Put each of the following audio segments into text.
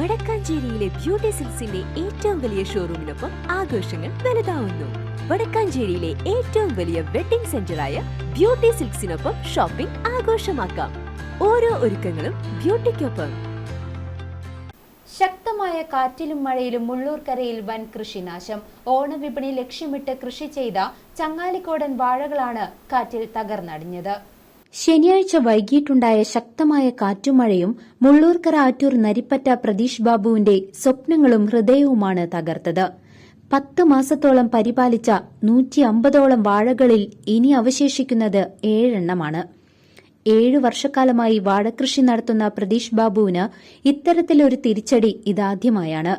വടക്കാഞ്ചേരിയിലെ beauty സിൽസിന്റെ ഏറ്റവും വലിയ ഷോറൂമിനൊപ്പം ആഘോഷങ്ങൾ വലുതാവുന്നു. വടക്കാഞ്ചേരിയിലെ ഏറ്റവും വലിയ വെഡിംഗ് സെന്ററായ ബ്യൂട്ടി സിൽക്സിനൊപ്പം ഷോപ്പിംഗ് ആഘോഷമാക്കാം. ഓരോ ഒരുക്കങ്ങളും ബ്യൂട്ടിക്കൊപ്പം ശക്തമായ കാറ്റിലും മഴയിലും മുള്ളൂർക്കരയിൽ വൻ കൃഷിനാശം. ഓണവിപണി ലക്ഷ്യമിട്ട് കൃഷി ചെയ്ത ചങ്ങാലിക്കോടൻ വാഴകളാണ് കാറ്റിൽ തകർന്നടിഞ്ഞത്. ശനിയാഴ്ച വൈകിട്ടുണ്ടായ ശക്തമായ കാറ്റുമഴയും മുള്ളൂർക്കര ആറ്റൂർ നരിപ്പറ്റ പ്രതീഷ് ബാബുവിന്റെ സ്വപ്നങ്ങളും ഹൃദയവുമാണ് തകർത്തത്. പത്ത് മാസത്തോളം പരിപാലിച്ച നൂറ്റി അമ്പതോളം വാഴകളിൽ ഇനി അവശേഷിക്കുന്നത് ഏഴെണ്ണമാണ്. ഏഴു വർഷക്കാലമായി വാഴകൃഷി നടത്തുന്ന പ്രതീഷ് ബാബുവിന് ഇത്തരത്തിലൊരു തിരിച്ചടി ഇതാദ്യമായാണ്.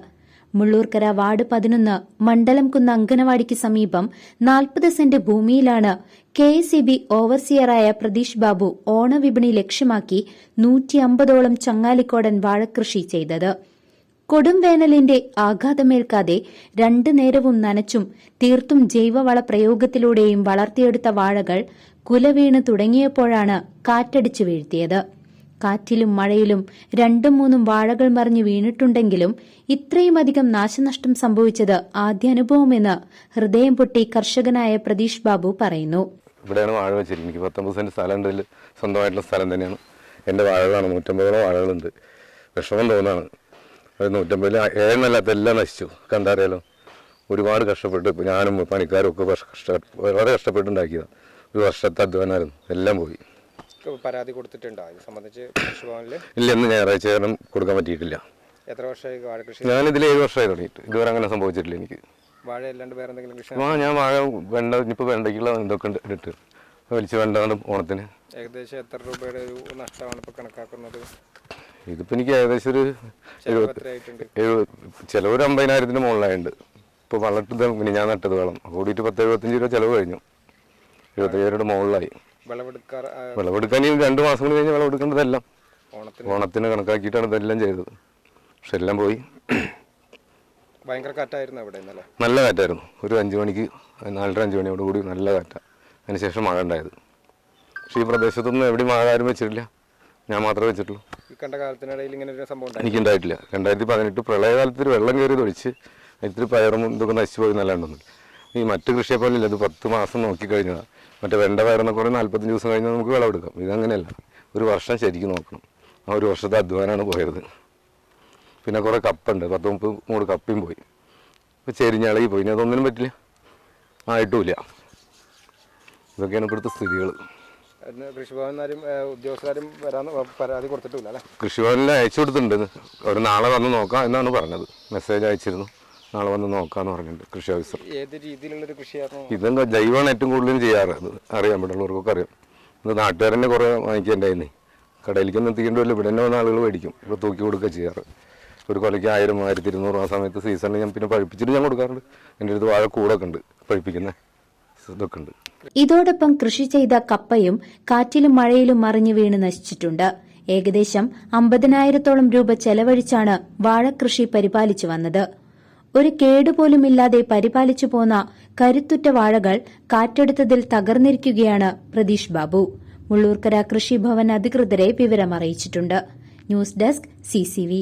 മുള്ളൂർക്കര വാർഡ് പതിനൊന്ന് മണ്ഡലം കുന്ന് അങ്കനവാടിക്ക് സമീപം നാൽപ്പത് സെന്റ് ഭൂമിയിലാണ് കെ എസ് ഇ ബി ഓവർസിയറായ പ്രതീഷ് ബാബു ഓണവിപണി ലക്ഷ്യമാക്കി നൂറ്റി അമ്പതോളം ചങ്ങാലിക്കോടൻ വാഴകൃഷി ചെയ്തത്. കൊടും വേനലിന്റെ ആഘാതമേൽക്കാതെ രണ്ടു നേരവും നനച്ചും തീർത്തും ജൈവവള പ്രയോഗത്തിലൂടെയും വളർത്തിയെടുത്ത വാഴകൾ കുലവീണ് തുടങ്ങിയപ്പോഴാണ് കാറ്റടിച്ചു വീഴ്ത്തിയത്. കാറ്റിലും മഴയിലും രണ്ടും മൂന്നും വാഴകൾ മറിഞ്ഞു വീണിട്ടുണ്ടെങ്കിലും ഇത്രയുമധികം നാശനഷ്ടം സംഭവിച്ചത് ആദ്യ അനുഭവമെന്ന് ഹൃദയം പൊട്ടി കർഷകനായ പ്രതീഷ് ബാബു പറയുന്നു. ഇവിടെയാണ് വാഴ വെച്ചിരിക്കുന്നത്. എനിക്ക് പത്തൊമ്പത് സെന്റ് സ്ഥലം സ്വന്തമായിട്ടുള്ള സ്ഥലം തന്നെയാണ്. എന്റെ വാഴകളാണ്. നൂറ്റമ്പതോളം വാഴകളുണ്ട്. വിഷമം തോന്നാണ്. നൂറ്റമ്പതിൽ ഏഴെണ്ണല്ലാത്ത എല്ലാം നശിച്ചു. കണ്ടറിയാലോ ഒരുപാട് കഷ്ടപ്പെട്ടു ഞാനും പണിക്കാരും ഒക്കെ വളരെ കഷ്ടപ്പെട്ടുണ്ടാക്കിയതാണ് ഒരു വർഷത്തെ അധ്വാനമായിരുന്നു. എല്ലാം പോയി. പരാതി കൊടുത്തിട്ടുണ്ടോ? അതിനെ സംബന്ധിച്ച് കൃഷിഭവനിൽ ഇല്ല ഇന്ന് ഞായറാഴ്ച കാരണം കൊടുക്കാൻ പറ്റിയിട്ടില്ല. എത്ര വർഷമായി വാഴ കൃഷി ഞാനിതിൽ ഏഴ് വർഷമായി തുടങ്ങിയിട്ട്. ഇതുവരെ അങ്ങനെ സംഭവിച്ചിട്ടില്ല എനിക്ക്. വാഴ അല്ലാണ്ട് വേറെ എന്തെങ്കിലും കൃഷി ആ ഞാൻ വാഴ വെണ്ട ഇനിയിപ്പോൾ വെണ്ടയ്ക്കുള്ള ഇതൊക്കെ ഉണ്ട് ഇട്ട് വലിച്ചു വെണ്ടാണ് ഓണത്തിന്. ഏകദേശം എത്ര രൂപയുടെ ഒരു നഷ്ടമാണ് ഇപ്പോൾ കണക്കാക്കുന്നത്? ഇതിപ്പോൾ എനിക്ക് ഏകദേശം ഒരു എഴുപത് ചിലവ് ഒരു അമ്പതിനായിരത്തിന് മുകളിലായിട്ടുണ്ട്. ഇപ്പോൾ വളർത്തത് ഞാൻ നട്ടത് വളം. കൂടിയിട്ട് പത്ത് എഴുപത്തഞ്ച് രൂപ ചിലവ് കഴിഞ്ഞു. എഴുപത്തയ്യായിരം മുകളിലായി. വിളവെടുക്കാൻ ഇനി രണ്ട് മാസം കൂടി കഴിഞ്ഞ് വിളവെടുക്കേണ്ടതെല്ലാം. ഓണത്തിന്. ഓണത്തിന് കണക്കാക്കിയിട്ടാണ് ഇതെല്ലാം ചെയ്തത്. പക്ഷെ എല്ലാം പോയി. ഭയങ്കര കാറ്റായിരുന്നു അവിടെ ഇന്നലെ. നല്ല കാറ്റായിരുന്നു. ഒരു അഞ്ച് മണിക്ക് നാലര അഞ്ച് മണിയോട് കൂടി നല്ല കാറ്റ. അതിനുശേഷം മഴ ഉണ്ടായത്. പക്ഷെ ഈ പ്രദേശത്തൊന്നും എവിടെയും മഴ ആരും വെച്ചിട്ടില്ല. ഞാൻ മാത്രമേ വെച്ചിട്ടുള്ളൂ. ഈ കണ്ട കാലത്തിനിടയിൽ ഇങ്ങനെ ഒരു സംഭവം എനിക്കുണ്ടായിട്ടില്ല. രണ്ടായിരത്തി പതിനെട്ട് പ്രളയകാലത്തിൽ വെള്ളം കയറിയത് ഒഴിച്ച് ഇത്തിരി പയറും ഇതൊക്കെ നശിച്ചു പോയി നല്ലാണ്ടൊന്നും ഈ മറ്റു കൃഷിയെ പോലെ ഇല്ല ഇത് പത്ത് മാസം നോക്കിക്കഴിഞ്ഞാൽ മറ്റേ വെണ്ട പയറുന്ന കുറേ നാൽപ്പത്തഞ്ച് ദിവസം കഴിഞ്ഞാൽ നമുക്ക് വിളവെടുക്കാം ഇതങ്ങനെയല്ല ഒരു വർഷം ശരിക്കും നോക്കണം. ആ ഒരു വർഷത്തെ അധ്വാനമാണ് പോയത്. പിന്നെ കുറേ കപ്പുണ്ട്. പത്ത് മുപ്പത് മൂട് കപ്പയും പോയി. ഇപ്പോൾ ചെരിഞ്ഞളകി പോയി. ഇനി അതൊന്നിനും പറ്റില്ല. ആയിട്ടുമില്ല. ഇതൊക്കെയാണ് ഇപ്പോഴത്തെ സ്ഥിതികൾ അതിന് കൃഷിഭവനാരും ഉദ്യോഗസ്ഥരും വരാൻ പരാതി കൊടുത്തിട്ടില്ല അല്ലേ? കൃഷിഭവനിൽ അയച്ചു കൊടുത്തിട്ടുണ്ട്. അവർ നാളെ വന്ന് നോക്കാം എന്നാണ് പറഞ്ഞത്. മെസ്സേജ് അയച്ചിരുന്നു. നാളെ വന്ന് നോക്കാന്ന് പറഞ്ഞിട്ടുണ്ട് കൃഷി ഓഫീസർ ഏത് രീതിയിലുള്ളൊരു കൃഷിയായിരുന്നു? ഇതെന്താ ജൈവമാണ് ഏറ്റവും കൂടുതലും ചെയ്യാറ്. അത് അറിയാം ഇവിടെ ഉള്ളവർക്കൊക്കെ അറിയാം. ഇത് നാട്ടുകാരനെ കുറേ വാങ്ങിക്കേണ്ടായിരുന്നേ. കടയിലേക്കൊന്നും എത്തിക്കേണ്ടല്ലോ ഇവിടെ തന്നെ വന്ന ആളുകൾ മേടിക്കും. ഇവിടെ തൂക്കി കൊടുക്കുക ചെയ്യാറ്. ഒരു കൊലയ്ക്ക് ആയിരം ആയിരത്തി ഇരുന്നൂറ് ആ സമയത്ത് സീസണിൽ ഞാൻ പിന്നെ പഴിപ്പിച്ചിട്ട് ഞാൻ കൊടുക്കാറുണ്ട്. എന്റെ അടുത്ത് വാഴ കൂടൊക്കെ ഉണ്ട്. പഴിപ്പിക്കുന്ന ഇതൊക്കെ ഉണ്ട്. ഇതോടൊപ്പം കൃഷി ചെയ്ത കപ്പയും കാറ്റിലും മഴയിലും മറിഞ്ഞു വീണ് നശിച്ചിട്ടുണ്ട്. ഏകദേശം അമ്പതിനായിരത്തോളം രൂപ ചെലവഴിച്ചാണ് വാഴകൃഷി പരിപാലിച്ചു വന്നത്. ഒരു കേടുപോലുമില്ലാതെ പരിപാലിച്ചു പോന്ന കരുത്തുറ്റ വാഴകൾ കാറ്റെടുത്തതിൽ തകർന്നിരിക്കുകയാണ് പ്രതീഷ് ബാബു. മുള്ളൂർക്കര കൃഷിഭവൻ അധികൃതരെ വിവരമറിയിച്ചിട്ടുണ്ട്. News desk CCV